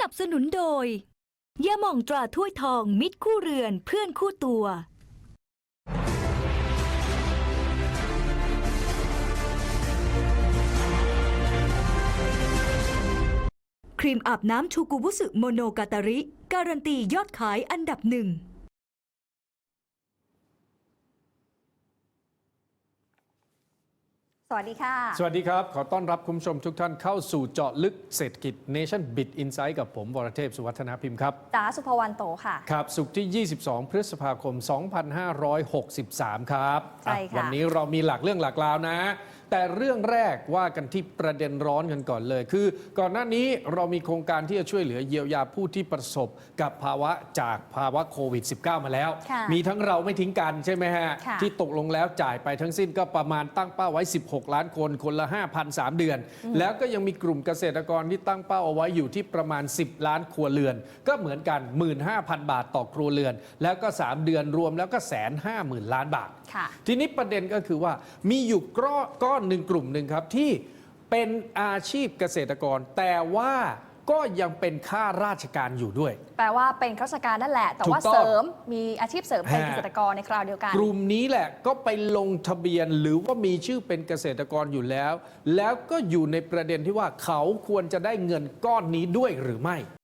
นับสนุนโดยยาหม่องตราถ้วยทองมิตรคู่เรือนเพื่อนคู่ตัว ครีมอาบน้ำชูกุบุสึโมโนกาตาริ การันตียอดขายอันดับหนึ่ง สวัสดีค่ะ สวัสดีครับ ขอต้อนรับคุณผู้ชมทุกท่านเข้าสู่เจาะลึกเศรษฐกิจ Nation Bit Insight กับผม วรเทพ สุวัฒนาพิมพ์ครับจ๋าสุภวรรณโตค่ะ ครับ สุขที่ 22 พฤษภาคม 2563 ครับ ใช่ค่ะอ่วันนี้เรามีหลักเรื่องหลักราวนะ แต่เรื่องแรกว่ากันที่ประเด็นร้อนกันก่อนเลย คือ ก่อนหน้านี้เรามีโครงการที่จะช่วยเหลือเยียวยาผู้ที่ประสบกับภาวะจากภาวะโควิด -19 มาแล้วค่ะมีทั้งเราไม่ทิ้งกันใช่ไหมฮะค่ะที่ตกลงแล้วจ่ายไปทั้งสิ้นก็ประมาณตั้งเป้าไว้ 16 ล้านคน คนละ 5,000 3 เดือน แล้วก็ยังมีกลุ่มเกษตรกรที่ตั้งเป้าเอาไว้อยู่ที่ประมาณ 10 ล้านครัวเรือน ก็เหมือนกัน 15,000 บาทต่อครัวเรือน แล้วก็ 3 เดือนรวมแล้วก็แสนห้าหมื่นล้านบาทค่ะทีนี้ประเด็นก็คือว่ามีอยู่ก้อนก้อนหนึ่งกลุ่มหนึ่งครับที่เป็นอาชีพเกษตรกร แต่ว่าก็ยังเป็นข้าราชการอยู่ด้วย แปลว่าเป็นข้าราชการนั่นแหละ แต่ว่าถูกต้องเสริมมีอาชีพเสริมเป็นฮะเกษตรกรในคราวเดียวกัน กลุ่มนี้แหละก็ไปลงทะเบียนหรือว่ามีชื่อเป็นเกษตรกรอยู่แล้ว แล้วก็อยู่ในประเด็นที่ว่าเขาควรจะได้เงินก้อนนี้ด้วยหรือไม่